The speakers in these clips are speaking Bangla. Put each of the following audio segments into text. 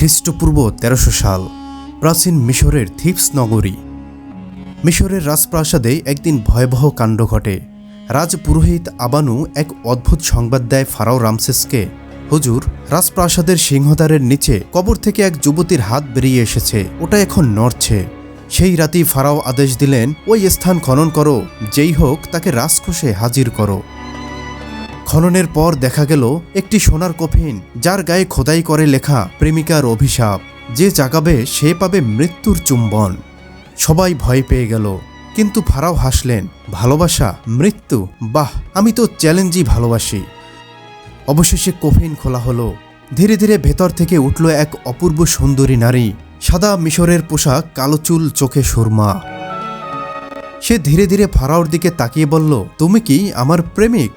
খ্রিস্টপূর্ব তেরোশো সাল, প্রাচীন মিশরের থিপস নগরী। মিশরের রাজপ্রাসাদে একদিন ভয়াবহ কাণ্ড ঘটে। রাজপুরোহিত আবানু এক অদ্ভুত সংবাদ দেয় ফারাও রামসেসকে, হুজুর, রাজপ্রাসাদের সিংহদ্বারের নিচে কবর থেকে এক যুবতীর হাত বেরিয়ে এসেছে, ওটা এখন নড়ছে। সেই রাতেই ফারাও আদেশ দিলেন, ওই স্থান খনন করো, যেই হোক তাকে রাজকোষে হাজির করো। খননের পর দেখা গেল একটি সোনার কফিন, যার গায়ে খোদাই করে লেখা প্রেমিকার অভিশাপ। যে জাগাবে সে পাবে মৃত্যুর চুম্বন। সবাই ভয় পেয়ে গেল। কিন্তু ফারাও হাসলেন, ভালোবাসা, মৃত্যু? বাহ, আমি তো চ্যালেঞ্জই ভালোবাসি। অবশেষে কফিন খোলা হলো। ধীরে ধীরে ভেতর থেকে উঠল এক অপূর্ব সুন্দরী নারী। সাদা মিশরের পোশাক, কালো চুল, চোখে সুরমা। সে ধীরে ধীরে ফারাওর দিকে তাকিয়ে বলল, তুমি কি আমার প্রেমিক?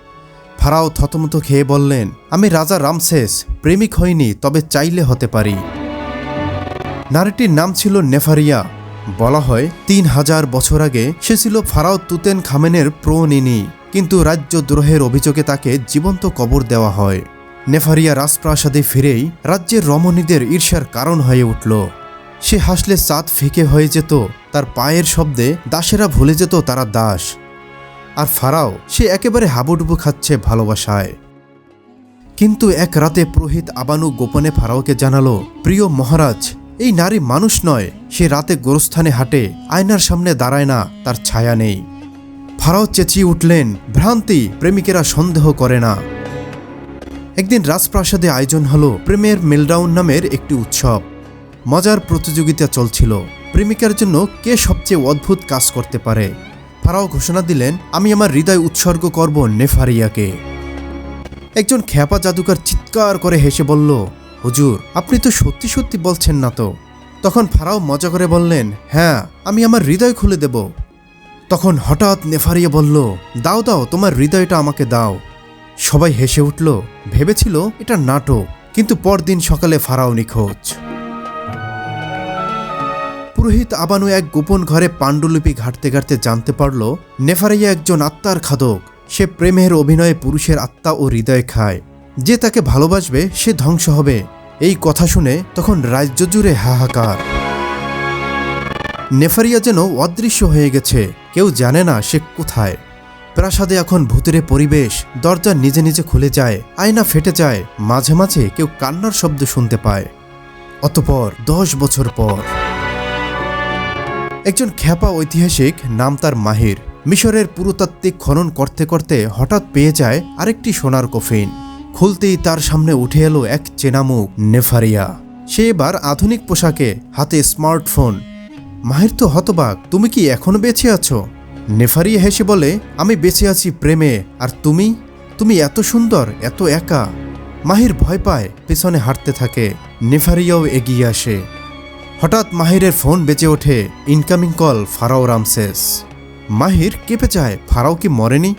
ফারাও থতমত খেয়ে বললেন, আমি রাজা রামসেস, প্রেমিক হইনি, তবে চাইলে হতে পারি। নারীটির নাম ছিল নেফারিয়া। বলা হয়, তিন হাজার বছর আগে সে ছিল ফারাও তুতেন খামেনের প্রণিনী, কিন্তু রাজ্যদ্রোহের অভিযোগে তাকে জীবন্ত কবর দেওয়া হয়। নেফারিয়া রাজপ্রাসাদে ফিরেই রাজ্যের রমণীদের ঈর্ষার কারণ হয়ে উঠল। সে হাসলে চাঁদ ফিকে হয়ে যেত, তার পায়ের শব্দে দাসেরা ভুলে যেত তারা দাস। আর ফারাও, সে একেবারে হাবুডুবু খাচ্ছে ভালোবাসায়। কিন্তু এক রাতে পুরোহিত আবানু গোপনে ফারাওকে জানালো, প্রিয় মহারাজ, এই নারী মানুষ নয়, সে রাতে গোরস্থানে হাঁটে, আয়নার সামনে দাঁড়ায় না, তার ছায়া নেই। ফারাও চেঁচিয়ে উঠলেন, ভ্রান্তি, প্রেমিকেরা সন্দেহ করে না। একদিন রাজপ্রাসাদে আয়োজন হলো প্রেমের মেলডাউন নামের একটি উৎসব। মজার প্রতিযোগিতা চলছিল। প্রেমিকার জন্য কে সবচেয়ে অদ্ভুত কাজ করতে পারে? ফারাও ঘোষণা দিলেন, আমি আমার হৃদয় উৎসর্গ করব নেফারিয়াকে। একজন খ্যাপা জাদুকার চিৎকার করে হেসে বলল, হুজুর, আপনি তো সত্যি সত্যি বলছেন না তো। তখন ফারাও মজা করে বললেন হ্যাঁ আমি আমার হৃদয় খুলে দেব। তখন হঠাৎ নেফারিয়া বলল, দাও দাও, তোমার হৃদয়টা আমাকে দাও। সবাই হেসে উঠল, ভেবেছিল এটা নাটক, কিন্তু পরদিন সকালে ফারাও নিখোঁজ। পুরোহিত আবানু এক গোপন ঘরে পাণ্ডুলিপি ঘাটতে ঘাটতে জানতে পারল, নেফারাইয়া একজন আত্মার খাদক। সে প্রেমের অভিনয়ে পুরুষের আত্মা ও হৃদয় খায়। যে তাকে ভালোবাসবে, সে ধ্বংস হবে। এই কথা শুনে তখন রাজ্য জুড়ে হাহাকার। নেফারিয়া যেন অদৃশ্য হয়ে গেছে, কেউ জানে না সে কোথায়। প্রাসাদে এখন ভূতের পরিবেশ, দরজা নিজে নিজে খুলে যায়, আয়না ফেটে যায়, মাঝে মাঝে কেউ কান্নার শব্দ শুনতে পায়। অতপর দশ বছর পর একজন খ্যাপা ঐতিহাসিক নাম তার মাহির। মিশরের পুরাতাত্ত্বিক খনন করতে করতে হঠাৎ পেয়ে যায় আরেকটি সোনার কফিন। খুলতেই তার সামনে উঠে এলো এক চেনামুখ নেফারিয়া। সে এবার আধুনিক পোশাকে, হাতে স্মার্টফোন। মাহির তো হতবাক, তুমি কি এখনও বেঁচে আছো? নেফারিয়া হেসে বলে, আমি বেঁচে আছি প্রেমে, আর তুমি? তুমি এত সুন্দর, এত একা। মাহির ভয় পায়, পেছনে হাঁটতে থাকে। নেফারিয়াও এগিয়ে আসে। হঠাৎ মাহিরের ফোন বেঁচে ওঠে incoming call pharaoh Ramses. Mahir, কেঁপে চায় ফারাও কি মরেনি?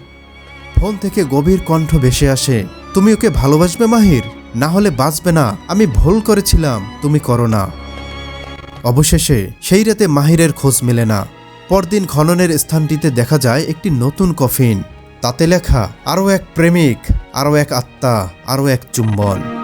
ফোন থেকে গভীর কণ্ঠ ভেসে আসে, তুমি ওকে ভালোবাসবে মাহির? না হলে বাঁচবে না, আমি ভুল করেছিলাম, তুমি করো না। অবশেষে সেই রাতে মাহিরের খোঁজ মেলে না। পরদিন খননের স্থানটিতে দেখা যায় একটি নতুন কফিন। তাতে লেখা, আরও এক প্রেমিক, আরও এক আত্মা, আরও এক চুম্বন।